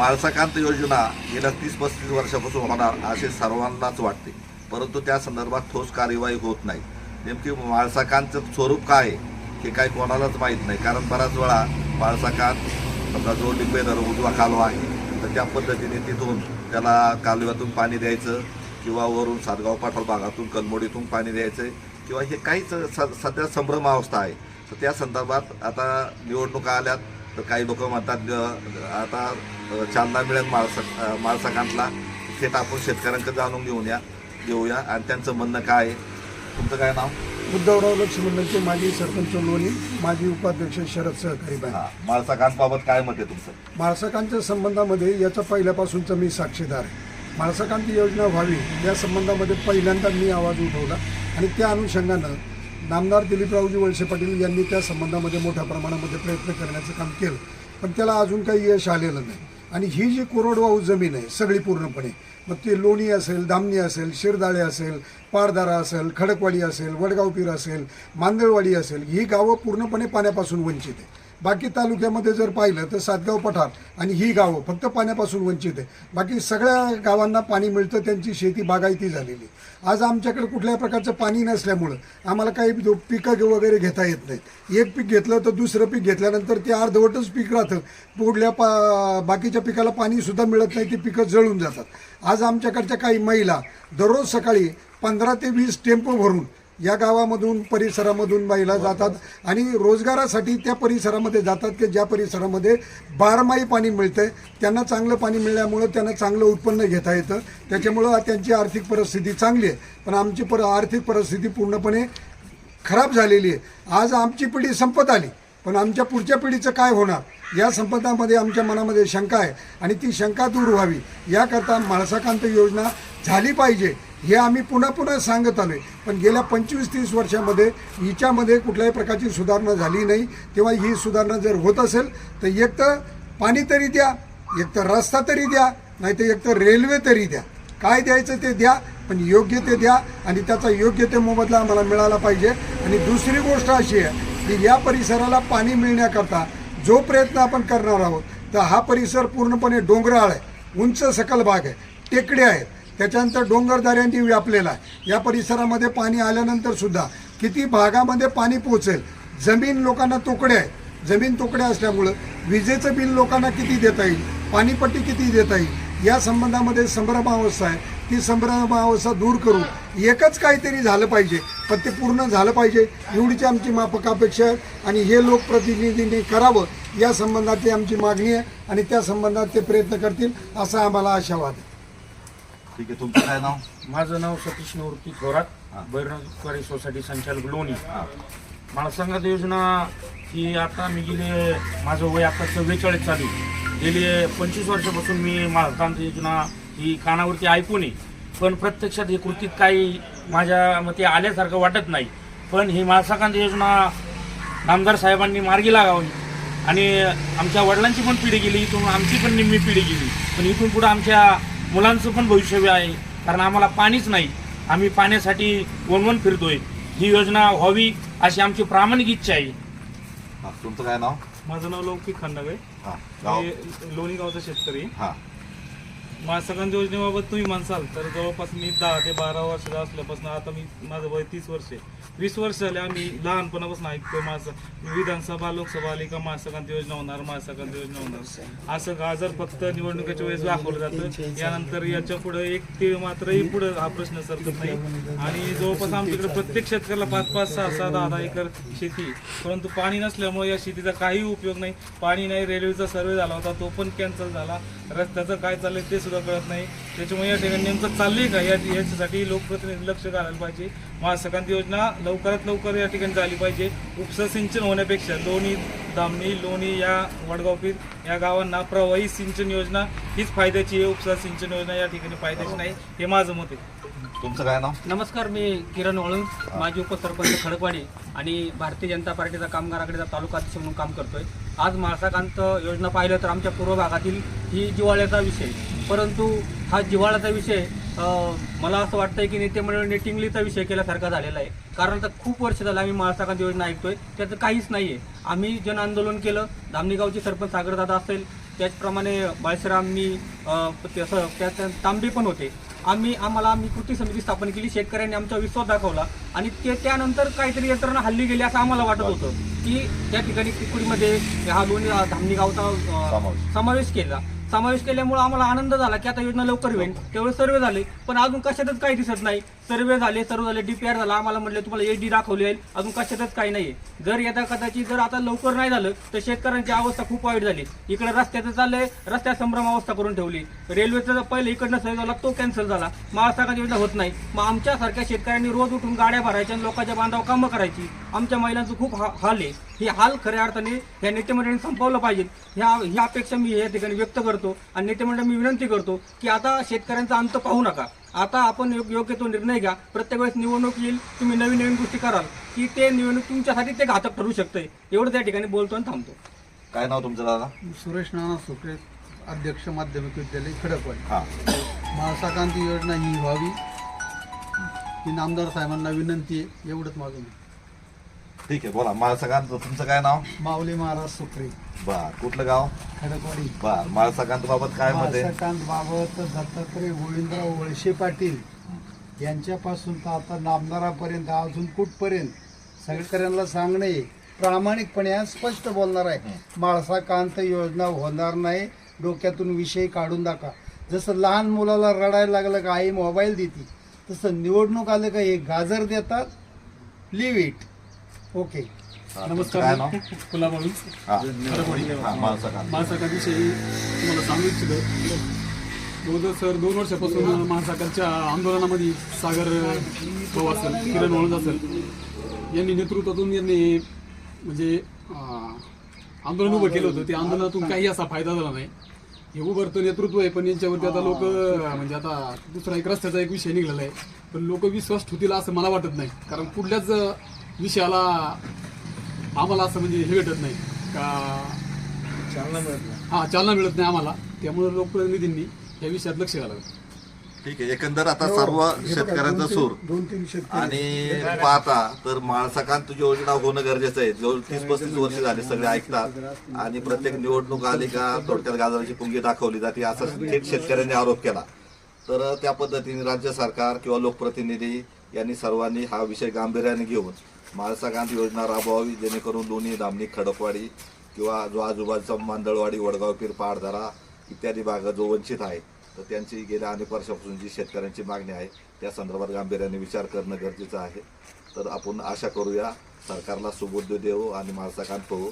माळसाकांत योजना गेल्या तीस पस्तीस वर्षापासून होणार असे सर्वांनाच वाटते. परंतु त्या संदर्भात ठोस कार्यवाही होत नाही. नेमकी माळसाकांचं स्वरूप काय आहे हे काही कोणालाच माहीत नाही. कारण बराच वेळा माळसाकांत समजा जो लिंबेदर उजवा कालवा आहे तर त्या पद्धतीने तिथून त्याला कालव्यातून पाणी द्यायचं किंवा वरून सातगाव पाठळ भागातून कलमोडीतून पाणी द्यायचं किंवा हे काहीच स सध्या संभ्रमावस्था आहे. तर त्या संदर्भात आता निवडणुका आल्यात तर काही लोक म्हणतात आता चांदा मिळेल माळसा माळसाकांतला. थेट आपण शेतकऱ्यांकडे जाणून घेऊन या घेऊया. आणि त्यांचं म्हणणं काय आहे? तुमचं काय नाव? उद्धवराव लक्ष्मणांचे माजी सरपंच लोणी माजी उपाध्यक्ष शरद सहकारी बँक. हा माळसाकांतबाबत काय मत आहे तुमचं? माळसकांच्या संबंधामध्ये याचा पहिल्यापासूनचा मी साक्षीदार आहे. माळसकांती योजना व्हावी या संबंधामध्ये पहिल्यांदा मी आवाज उठवला. आणि त्या अनुषंगानं नामदार दिलीपरावजी वळसे पाटील यांनी त्या संबंधामध्ये मोठ्या प्रमाणामध्ये प्रयत्न करण्याचं काम केलं. पण त्याला अजून काही यश आलेलं नाही. आणि ही जी कोरडवाहू जमीन आहे सगळी पूर्णपणे मग ते लोणी असेल धामणी असेल शिरदाळे असेल पारदारा असेल खडकवाडी असेल वडगावपीर असेल मांदळवाडी असेल ही गावं पूर्णपणे पाण्यापासून वंचित आहे बाकी तालुक्यामध्ये जर पाहिलं तर सातगाव पठार आणि ही गावं फक्त पाण्यापासून वंचित आहे. बाकी सगळ्या गावांना पाणी मिळतं त्यांची शेती बागायती झालेली. आज आमच्याकडे कुठल्याही प्रकारचं पाणी नसल्यामुळं आम्हाला काही पिकं वगैरे घेता येत नाहीत. एक पीक घेतलं तर दुसरं पीक घेतल्यानंतर ते अर्धवटच पीक राहतं. पुढल्या पा बाकीच्या पिकाला पाणीसुद्धा मिळत नाही ती पिकं जळून जातात. आज आमच्याकडच्या काही महिला दररोज सकाळी पंधरा ते वीस टेम्पो भरून या गावामधून परिसरामधून महिला जातात आणि रोजगारासाठी त्या परिसरामध्ये जातात की ज्या परिसरामध्ये बारमाही पाणी मिळतंय त्यांना चांगलं पाणी मिळाल्यामुळं त्यांना चांगलं उत्पन्न घेता येतं. त्याच्यामुळं त्यांची आर्थिक परिस्थिती चांगली आहे. पण आमची पर आर्थिक परिस्थिती पूर्णपणे खराब झालेली आहे. आज आमची पिढी संपत आली पण आमच्या पुढच्या पिढीचं काय होणार? या संपदामध्ये आमच्या मनामध्ये शंका आहे आणि ती शंका दूर व्हावी. याकरता माळसाकांत योजना झाली पाहिजे. हे आम्ही पुन्हा पुन्हा सांगत आलो आहे पण गेल्या पंचवीस तीस वर्षामध्ये हिच्यामध्ये कुठल्याही प्रकारची सुधारणा झाली नाही. तेव्हा ही सुधारणा जर होत असेल तर एक तर पाणी तरी द्या एक तर रस्ता तरी द्या नाही तर एक तर रेल्वे तरी द्या. काय द्यायचं ते द्या पण योग्य ते द्या आणि त्याचा योग्य ते मोबदला आम्हाला मिळाला पाहिजे. आणि दुसरी गोष्ट अशी आहे की या परिसराला पाणी मिळण्याकरता जो प्रयत्न आपण करणार आहोत तर हा परिसर पूर्णपणे डोंगराळ आहे उंच सकल भाग आहे टेकडे आहेत. त्याच्यानंतर डोंगरदाऱ्यांनी व्यापलेला आहे. या परिसरामध्ये पाणी आल्यानंतर सुद्धा किती भागामध्ये पाणी पोचेल जमीन लोकांना तुकडे आहे जमीन तुकडे असल्यामुळं विजेचं बिल लोकांना किती देता येईल? पाणीपट्टी किती देता येईल? या संबंधामध्ये संभ्रमावस्था आहे. ती संभ्रमावस्था दूर करून एकच काहीतरी झालं पाहिजे. पण ते पूर्ण झालं पाहिजे. एवढीची आमची माफक अपेक्षा आहे. आणि हे लोकप्रतिनिधींनी करावं या संबंधात आमची मागणी आहे. आणि त्या संबंधात ते प्रयत्न करतील असा आम्हाला आशावाद आहे. ठीक आहे तुमचं काय नाव? माझं नाव सतीश निवृत्ती थोरात बैरनवाडी सोसायटी संचालक लोणी. माळसंघात योजना ही आता मी गेले माझं वय आता चव्वेचाळीस चालू आहे. गेली पंचवीस वर्षापासून मी माळकांत योजना ही कानावरती ऐकून आहे. पण प्रत्यक्षात हे कृतीत काही माझ्या मते आल्यासारखं वाटत नाही. पण ही माळसाकांत योजना नामदार साहेबांनी मार्गी लागावी. आणि आमच्या वडिलांची पण पिढी गेली इथून आमची पण निम्मी पिढी गेली. पण इथून पुढे आमच्या मुलांचं पण भविष्य आहे. कारण आम्हाला पाणीच नाही. आम्ही पाण्यासाठी वनवन फिरतोय. ही योजना व्हावी अशी आमची प्रामाणिक इच्छा आहे. तुमचं काय नाव? माझं नाव लौकिक हा मी लोणी गावचा शेतकरी हा योजनेबाबत तुम्ही म्हणसाल तर जवळपास मी दहा ते बारा वर्षाचा असल्यापासून आता मी माझं वय तीस वर्ष आहे. वीस वर्ष झाले आम्ही लहानपणापासून ऐकतो माझं विधानसभा लोकसभा आली का महासंघांत योजना होणार महासंघांत योजना होणार. असं गाजर फक्त निवडणुकीच्या वेळेस दाखवलं जातं. यानंतर याच्यापुढे एक ते मात्रही पुढे हा प्रश्न सरकत नाही. आणि जवळपास आमच्याकडे प्रत्येक शेतकऱ्याला पाच पाच सहा सहा दहा दहा एकर शेती परंतु पाणी नसल्यामुळे या शेतीचा काही उपयोग नाही. पाणी नाही रेल्वेचा सर्वे झाला होता तो पण कॅन्सल झाला. रस्त्याचं काय चाललंय ते सुद्धा कळत नाही. त्याच्यामुळे या ठिकाणी नेमकं चाललंय का? या याच्यासाठी लोकप्रतिनिधी लक्ष घालायला पाहिजे. महासकांत योजना लवकरात लवकर या ठिकाणी झाली पाहिजे. उपसा सिंचन होण्यापेक्षा लोणी दामणी लोणी या वडगावपीर या गावांना प्रवाही सिंचन योजना हीच फायद्याची आहे. उपसा सिंचन योजना या ठिकाणी फायद्याची नाही. हे माझं मत आहे. तुमचं काय नाव? नमस्कार मी किरण वळून माजी उपसरपंच खडकवाडी आणि भारतीय जनता पार्टीचा कामगार आघाडीचा तालुका अध्यक्ष म्हणून काम करतोय. आज माळसाकांत योजना पाहिलं तर आमच्या पूर्व भागातील ही जिव्हाळ्याचा विषय. परंतु हा जिव्हाळ्याचा विषय मला असं वाटतंय की नेते मंडळीने टिंगलीचा विषय केल्यासारखा झालेला आहे. कारण आता खूप वर्ष झालं आम्ही माळसाकांत योजना ऐकतोय. त्याचं काहीच नाही आहे आम्ही जन आंदोलन केलं. धामणीगावचे सरपंच सागरदादा असेल त्याचप्रमाणे बाळशीराम मी त्याचं त्यात तांबे पण होते. आम्ही आम्हाला आम्ही कृती समिती स्थापन केली शेतकऱ्यांनी आमचा विश्वास दाखवला आणि ते त्यानंतर काहीतरी यंत्रणा हल्ली गेली असं आम्हाला वाटत होतं की त्या ठिकाणी कुकडीमध्ये हा दोन्ही धामणी गावचा. समावेश केला. समावेश केल्यामुळे आम्हाला आनंद झाला की आता योजना लवकर होईल. तेवढे सर्वे झाले. पण अजून कशातच काही दिसत नाही. सर्वे झाले सर्व झाले डीपीआर झाला. आम्हाला म्हटलं तुम्हाला एच डी दाखवली जाईल अजून कशातच काही नाही जर येत्या कदाचित जर आता लवकर नाही झालं तर शेतकऱ्यांची अवस्था खूप वाईट झाली. इकडे रस्त्याचं चाललंय. रस्त्या संभ्रम अवस्था करून ठेवली. रेल्वेचं पहिले इकडनं सहज झाला तो कॅन्सल झाला. महाराष्ट्रात योजना होत नाही. मग आमच्यासारख्या शेतकऱ्यांनी रोज उठून गाड्या भरायच्या आणि लोकांच्या बांधावर कामं करायची. आमच्या महिलांचं खूप हा- हाल आहे. हे हाल खऱ्या अर्थाने ह्या नेतेमंडळींनी संपवलं पाहिजे. ह्या ही अपेक्षा मी या ठिकाणी व्यक्त करतो आणि नेतेमंडळ मी विनंती करतो की आता शेतकऱ्यांचा अंत पाहू नका. आता आपण यो- योग्य तो निर्णय घ्या. प्रत्येक वेळेस निवडणूक येईल तुम्ही नवीन नवीन गोष्टी कराल की ते निवडणूक तुमच्यासाठी ते घातक ठरू शकतंय. एवढं त्या ठिकाणी बोलतो आणि थांबतो. काय नाव तुमचं दादा? सुरेश नाना सुप्रे अध्यक्ष माध्यमिक विद्यालय खडकवाडी. हा. महासाकांती योजना ही व्हावी. ही नामदार साहेबांना विनंती आहे एवढंच माझं. ठीक आहे बोला. माळसकांत तुमचं काय नाव? माऊली महाराज सुप्रे. बर. कुठलं गाव? खडकवाडी. बर. माळसकांत बाबत काय मत आहे? महासाकांत बाबत दत्तात्रय गोविंदराव वळसे पाटील यांच्यापासून तर आता नामदारापर्यंत अजून कुठपर्यंत सगळ्यांना सांगणे प्रामाणिकपणे आज स्पष्ट बोलणार आहे. माळसा कांत योजना होणार नाही. डोक्यातून विषय काढून दाखवा. जसं लहान मुलाला रडायला लागलं का आई मोबाईल देते तसं निवडणूक आलं का हे गाजर देतात. Leave it okay. हा, तुमचं काय नाव? हा. हा, महासागरविषयी तुम्हाला सांगू इच्छितो. सर दोन वर्षापासून महासागरच्या आंदोलनामध्ये सागर भाऊ असेल किरण वळद असेल यांनी नेतृत्वातून यांनी म्हणजे अं, आंदोलन उभं केलं होतं. त्या आंदोलनातून काही असा फायदा झाला नाही. हे उभरतं नेतृत्व आहे पण यांच्यावरती आता लोक म्हणजे आता दुसरा एक रस्त्याचा एक विषय निघालेला आहे. पण लोक विश्वास ठेवतील असं मला वाटत नाही. कारण कुठल्याच विषयाला आम्हाला असं म्हणजे हे भेटत नाही. का हा चालना मिळत नाही आम्हाला. त्यामुळे लोकप्रतिनिधींनी या विषयात लक्ष घालावं. ठीक आहे. एकंदर आता सर्व शेतकऱ्यांचा सूर. दोन तीन शेतकरी आणि पाहता तर माळसाकांत योजना होणं गरजेचं आहे. जवळ तीस पस्तीस वर्ष झाले सगळे ऐकतात. आणि प्रत्येक निवडणूक आली का थोडक्यात गाजराची पुंगी दाखवली जाते असा थेट शेतकऱ्यांनी आरोप केला. तर त्या पद्धतीने राज्य सरकार किंवा लोकप्रतिनिधी यांनी सर्वांनी हा विषय गांभीर्याने घेऊन माळसाकांत योजना राबवावी जेणेकरून लोणी दामणी खडकवाडी किंवा जो आजूबाजूचा मांदळवाडी वडगाव पीर पाडधरा इत्यादी भाग जो वंचित आहे तर त्यांची गेल्या अनेक वर्षापासून जी शेतकऱ्यांची मागणी आहे त्या संदर्भात गांभीर्याने विचार करणं गरजेचं आहे. तर आपण आशा करूया सरकारला सुबुद्ध देऊ आणि माणसाकांत होऊ